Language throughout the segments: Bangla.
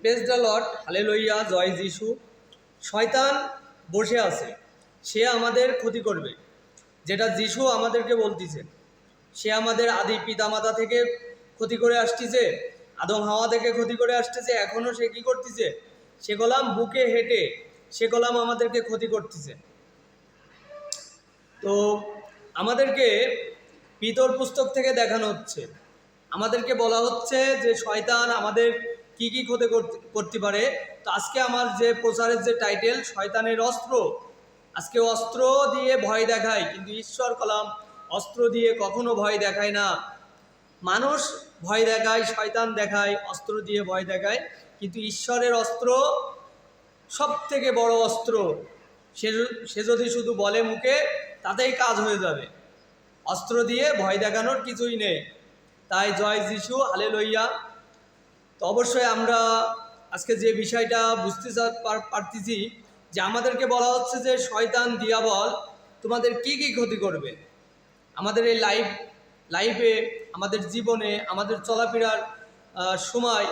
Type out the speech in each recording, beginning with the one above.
প্রেস দ্য লট হালে লইয়া জয় যিশু। শয়তান বসে আছে, সে আমাদের ক্ষতি করবে, যেটা যিশু আমাদেরকে বলতেছে। সে আমাদের আদি পিতামাতা থেকে ক্ষতি করে আসতেছে, আদম হাওয়া থেকে ক্ষতি করে আসতেছে এখনও সে কী করতেছে? সে গোলাম বুকে হেঁটে, সে গোলাম আমাদেরকে ক্ষতি করতেছে। তো আমাদেরকে পিতর পুস্তক থেকে দেখানো হচ্ছে। আমাদেরকে বলা হচ্ছে যে শয়তান আমাদের কি কি ক্ষতি করতে- পারে? তো আজকে আমার যে প্রচারের যে টাইটেল শয়তানের অস্ত্র, আজকে অস্ত্র দিয়ে ভয় দেখায়, কিন্তু ঈশ্বর কলাম অস্ত্র দিয়ে কখনো ভয় দেখায় না। মানুষ ভয় দেখায়, শয়তান দেখায়, অস্ত্র দিয়ে ভয় দেখায়, কিন্তু ঈশ্বরের অস্ত্র সব থেকে বড় অস্ত্র। সে সে যদি শুধু বলে মুখে, তাতেই কাজ হয়ে যাবে। অস্ত্র দিয়ে ভয় দেখানোর কিছুই নেই। তাই জয় যিশু হালে লইয়া তো অবশ্যই আমরা আজকে যে বিষয়টা বুঝতে পারতেছি যে আমাদেরকে বলা হচ্ছে যে শয়তান দিয়াবল তোমাদের কি কি ক্ষতি করবে? আমাদের এই লাইফ লাইফে আমাদের জীবনে, আমাদের চলাফেরার সময়,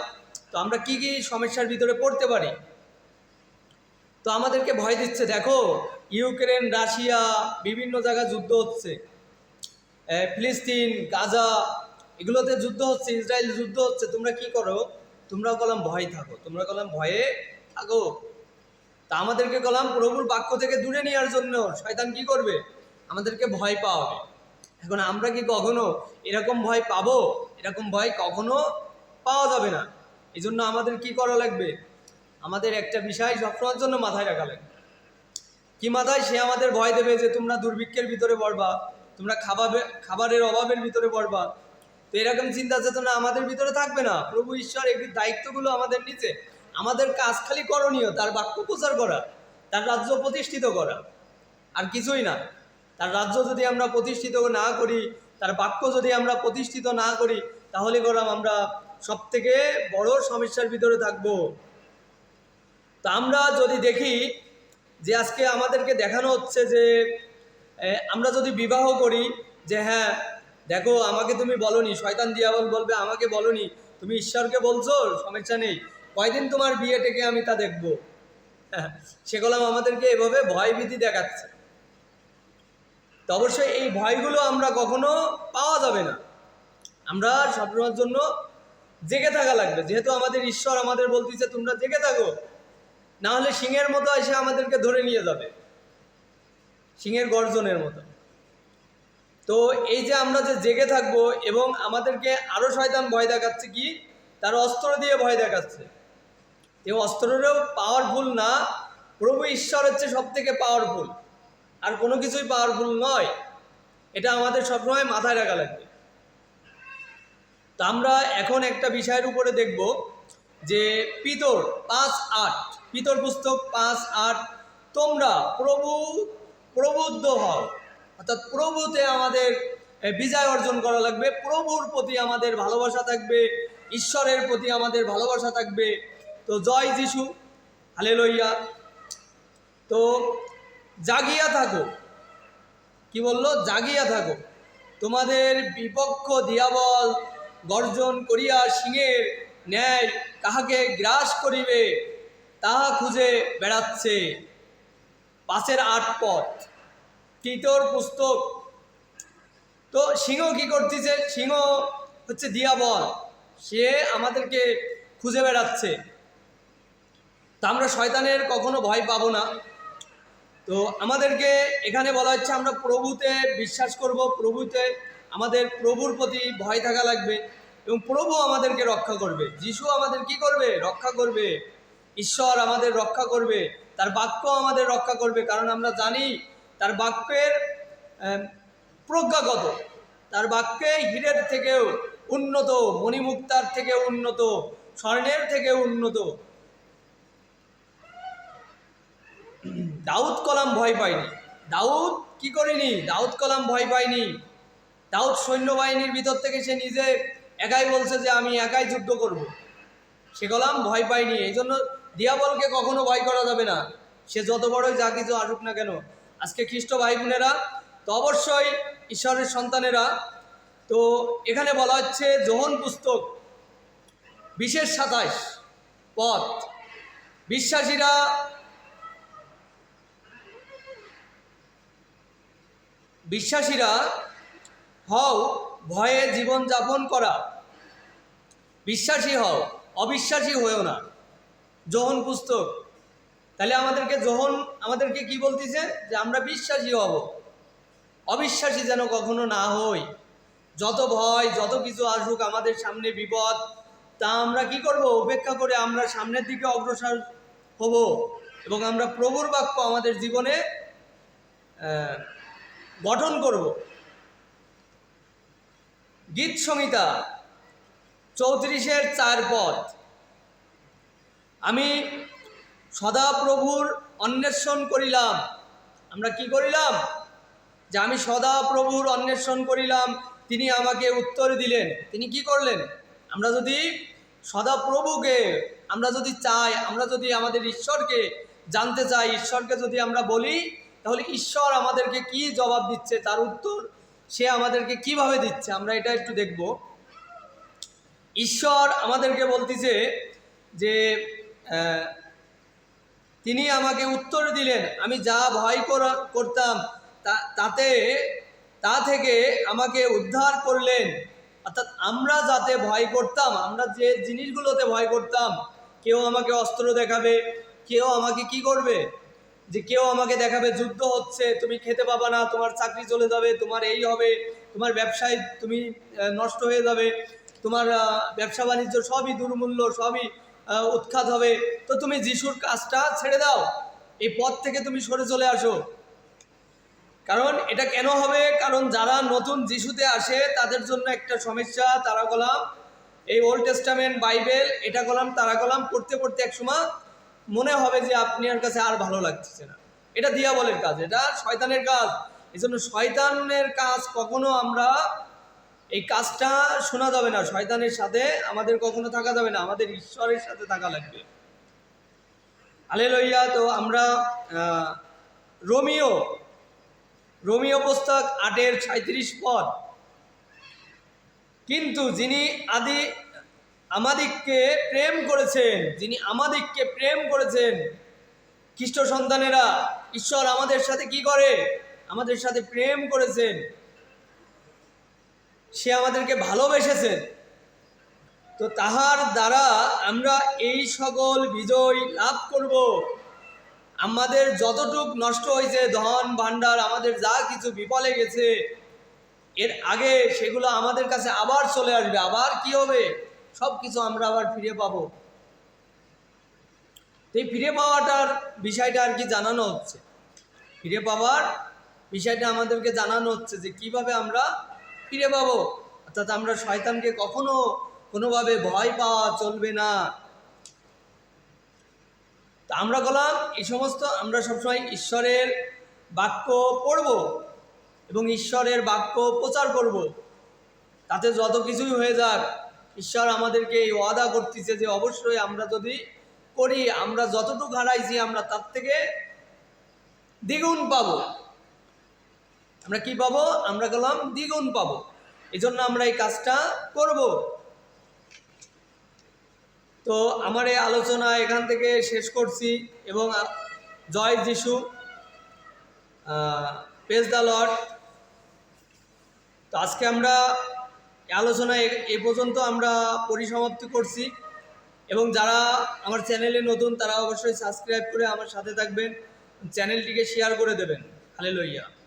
তো আমরা কি কি সমস্যার ভিতরে পড়তে পারি? তো আমাদেরকে ভয় দিচ্ছে, দেখো, ইউক্রেন, রাশিয়া, বিভিন্ন জায়গায় যুদ্ধ হচ্ছে। ফিলিস্তিন, গাজা এগুলোতে যুদ্ধ হচ্ছে, ইসরায়েল যুদ্ধ হচ্ছে, তোমরা কি করো? তোমরা কলাম ভয় থাকো, তোমরা কলাম ভয়ে থাকো। তা আমাদেরকে কলাম প্রভুর বাক্য থেকে দূরে নেওয়ার জন্য শয়তান কি করবে? আমাদেরকে ভয় পাওয়াবে। এখন আমরা কি কখনো এরকম ভয় পাবো? এরকম ভয় কখনো পাওয়া যাবে না। এই জন্য আমাদের কি করা লাগবে? আমাদের একটা বিষয় সবসময়ের জন্য মাথায় রাখা লাগবে। কি মাথায়? সে আমাদের ভয় দেবে যে তোমরা দুর্ভিক্ষের ভিতরে পড়বা, তোমরা খাবাবে, খাবারের অভাবের ভিতরে পড়বা তো এরকম চিন্তা চেতনা আমাদের ভিতরে থাকবে না। প্রভু ঈশ্বর এই দায়িত্বগুলো আমাদের নিচে। আমাদের কাজ খালি করণীয়, তার বাক্য প্রচার করা, তার রাজ্য প্রতিষ্ঠিত করা। আর কিছুই না। তার রাজ্য যদি আমরা প্রতিষ্ঠিত না করি, তার বাক্য যদি আমরা প্রতিষ্ঠিত না করি, তাহলে গরম আমরা সব থেকে বড় সমস্যার ভিতরে থাকব। তা আমরা যদি দেখি যে আজকে আমাদেরকে দেখানো হচ্ছে যে আমরা যদি বিবাহ করি, যে হ্যাঁ দেখো আমাকে তুমি বলনি শয়তান দিয়াবল বলবে আমাকে বলনি। তুমি ঈশ্বরকে বলছো সমস্যা নেই। কয়দিন তোমার বিয়ে থেকে আমি তা দেখব? হ্যাঁ, সেগুলো আমাদেরকে এভাবে ভয়ভীতি দেখাচ্ছে। তো অবশ্যই এই ভয়গুলো আমরা কখনো পাওয়া যাবে না। আমরা সবসময়ের জন্য জেগে থাকা লাগবে। যেহেতু আমাদের ঈশ্বর আমাদের বলতেছে তোমরা জেগে থাকো। না হলে সিংহের মতো এসে আমাদেরকে ধরে নিয়ে যাবে। সিংহের গর্জনের মতো। তো এই যে আমরা যে জেগে থাকব এবং আমাদেরকে আরও শয়তান ভয় দেখাচ্ছে কি? তার অস্ত্র দিয়ে ভয় দেখাচ্ছে। এই অস্ত্রেরও পাওয়ারফুল না, প্রভু ঈশ্বর হচ্ছে সব থেকে পাওয়ারফুল আর কোনো কিছুই পাওয়ারফুল নয়। এটা আমাদের সবসময় মাথায় রাখা লাগবে। তা আমরা এখন একটা বিষয়ের উপরে দেখব যে পিতর পাঁচ আট, পিতর পুস্তক পাঁচ আট, তোমরা প্রভু, প্রবুদ্ধ হও। অর্থাৎ প্রভুতে আমাদের বিজয় অর্জন করা লাগবে। প্রভুর প্রতি আমাদের ভালোবাসা থাকবে, ঈশ্বরের প্রতি আমাদের ভালোবাসা থাকবে। তো জয় যিশু হালে লইয়া তো জাগিয়া থাকো। কি বলল? জাগিয়া থাকো। তোমাদের বিপক্ষ দিয়াবল গর্জন করিয়া সিংহের ন্যায় কাহাকে গ্রাস করিবে, তাহা খুঁজে বেড়াচ্ছে। পাশের আট পথ। তিতর পুস্তক। তো সিংহ কি করতেছে? সিংহ হচ্ছে দিয়াবল। সে আমাদেরকে খুঁজে বেড়াচ্ছে। তা আমরা শয়তানের কখনো ভয় পাবো না। তো আমাদেরকে এখানে বলা হচ্ছে, আমরা প্রভুতে বিশ্বাস করব, প্রভুতে আমাদের প্রভুর প্রতি ভয় থাকা লাগবে এবং প্রভু আমাদেরকে রক্ষা করবে। যিশু আমাদের কি করবে? রক্ষা করবে। ঈশ্বর আমাদের রক্ষা করবে। তার বাক্য আমাদের রক্ষা করবে। কারণ আমরা জানি তার বাক্যের প্রজ্ঞাগত, তার বাক্যে হীরের থেকেও উন্নত, মণিমুক্তার থেকে উন্নত, স্বর্ণের থেকে উন্নত। দাউদ কলাম ভয় পায়নি। দাউদ কি করেনি? দাউদ কলাম ভয় পায়নি। দাউদ সৈন্যবাহিনীর ভিতর থেকে সে নিজে একাই বলছে যে, আমি একাই যুদ্ধ করব। সে কলাম ভয় পায়নি। এই জন্য দিয়াবলকে কখনো ভয় করা যাবে না। সে যত বড়ই যা কিছু আসুক না কেন আজকে খ্রিস্ট ভাই বোনেরা তো অবশ্যই ঈশ্বরের সন্তানেরা, তো এখানে বলা হচ্ছে যোহন পুস্তক, বিশেষ সাতাশ পথ। বিশ্বাসীরা বিশ্বাসীরা হও ভয়ে জীবন যাপন করা। বিশ্বাসী হও, অবিশ্বাসী হয়েও না। যোহন পুস্তক। তাহলে আমাদেরকে যোহন আমাদেরকে কি বলতেছে? যে আমরা বিশ্বাসী হব। অবিশ্বাসী যেন কখনো না হই। যত ভয়, যত কিছু আসুক, আমাদের সামনে বিপদ, তা আমরা কি করব? উপেক্ষা করে আমরা সামনের দিকে অগ্রসর হব এবং আমরা প্রভুর বাক্য আমাদের জীবনে গঠন করব। গীত সংহিতা চৌত্রিশের চার পথ আমি সদা প্রভুর অন্বেষণ করিলাম। আমরা কি করিলাম? যে আমি সদা প্রভুর অন্বেষণ করিলাম, তিনি আমাকে উত্তর দিলেন। তিনি কি করলেন? আমরা যদি সদা প্রভুকে আমরা যদি চাই, আমরা যদি আমাদের ঈশ্বরকে জানতে চাই, ঈশ্বরকে যদি আমরা বলি, তাহলে ঈশ্বর আমাদেরকে কি জবাব দিচ্ছে? তার উত্তর সে আমাদেরকে কীভাবে দিচ্ছে? আমরা এটা একটু দেখব। ঈশ্বর আমাদেরকে বলতেছে যে তিনি আমাকে উত্তর দিলেন, আমি যা ভয় করা- করতাম তাতে, তা থেকে আমাকে উদ্ধার করলেন। অর্থাৎ আমরা যাতে ভয় করতাম, আমরা যে জিনিসগুলোতে ভয় করতাম, কেউ আমাকে অস্ত্র দেখাবে, কেউ আমাকে কি করবে? যে কেউ আমাকে দেখাবে, যুদ্ধ হচ্ছে, তুমি খেতে পাবা না, তোমার চাকরি চলে যাবে, তোমার এই হবে, তোমার ব্যবসায় তুমি নষ্ট হয়ে যাবে, তোমার ব্যবসা বাণিজ্য সবই দুর্মূল্য, সবই উৎখাত হবে। তো তুমি যিশুর কাজটা ছেড়ে দাও। এই পথ থেকে তুমি সরে চলে আসো। কারণ এটা কেন হবে? কারণ যারা নতুন যিশুতে আসে, তাদের জন্য একটা সমস্যা, তারা গলাম। এই ওল্ড টেস্টামেন্ট বাইবেল এটা গলাম, তারা গলাম, পড়তে পড়তে একসময় মনে হবে যে আপনার কাছে আর ভালো লাগছে না। এটা দিয়াবলের কাজ, এটা শয়তানের কাজ। এই জন্য শয়তানের কাজ কখনো আমরা এই কাজটা শোনা যাবে না, শয়তানের সাথে, আমাদের কখনো থাকা যাবে না, আমাদের ঈশ্বরের সাথে থাকা লাগবে। আলে লইয়া তো আমরা রোমিও রোমিও পুস্তক আটের সাঁত্রিশ পদ। কিন্তু যিনি আদি, আমাদিগকে প্রেম করেছেন, যিনি আমাদিগকে প্রেম করেছেন খ্রিস্ট সন্তানেরা ঈশ্বর আমাদের সাথে কি করে? আমাদের সাথে প্রেম করেছেন। সে আমাদেরকে ভালোবেসেছেন তো তাহার দ্বারা আমরা এই সকল বিজয় লাভ করব। আমাদের যতটুক নষ্ট হয়েছে, ধন, ভাণ্ডার, আমাদের যা কিছু বিফলে গেছে, এর আগে সেগুলো আমাদের কাছে আবার চলে আসবে। আবার কি হবে? সব কিছু আমরা আবার ফিরে পাবো। এই ফিরে পাওয়াটার বিষয়টা আর কি জানানো হচ্ছে? ফিরে পাওয়ার বিষয়টা আমাদেরকে জানানো হচ্ছে যে কীভাবে আমরা ফিরে পাবো। অর্থাৎ আমরা শয়তানকে কখনো কোনোভাবে ভয় পাওয়া চলবে না। তা আমরা বললাম এই সমস্ত আমরা সবসময় ঈশ্বরের বাক্য পড়ব এবং ঈশ্বরের বাক্য প্রচার করব। তাতে যত কিছুই হয়ে যাক, ঈশ্বর আমাদেরকে এই ওয়াদা করতেছে যে অবশ্যই আমরা যদি করি, আমরা যতটুকু হারাইছি আমরা তার থেকে দ্বিগুণ পাবো। আমরা কি পাবো? আমরা গেলাম দ্বিগুণ পাবো। এই জন্য আমরা এই কাজটা করব। তো আমার এই আলোচনা এখান থেকে শেষ করছি এবং জয় যিশু পেজ দ্য লর্ড তো আজকে আমরা আলোচনা এ- পর্যন্ত আমরা পরিসমাপ্তি করছি। এবং যারা আমার চ্যানেলে নতুন, তারা অবশ্যই সাবস্ক্রাইব করে আমার সাথে থাকবেন। চ্যানেলটিকে শেয়ার করে দেবেন। হালে লইয়া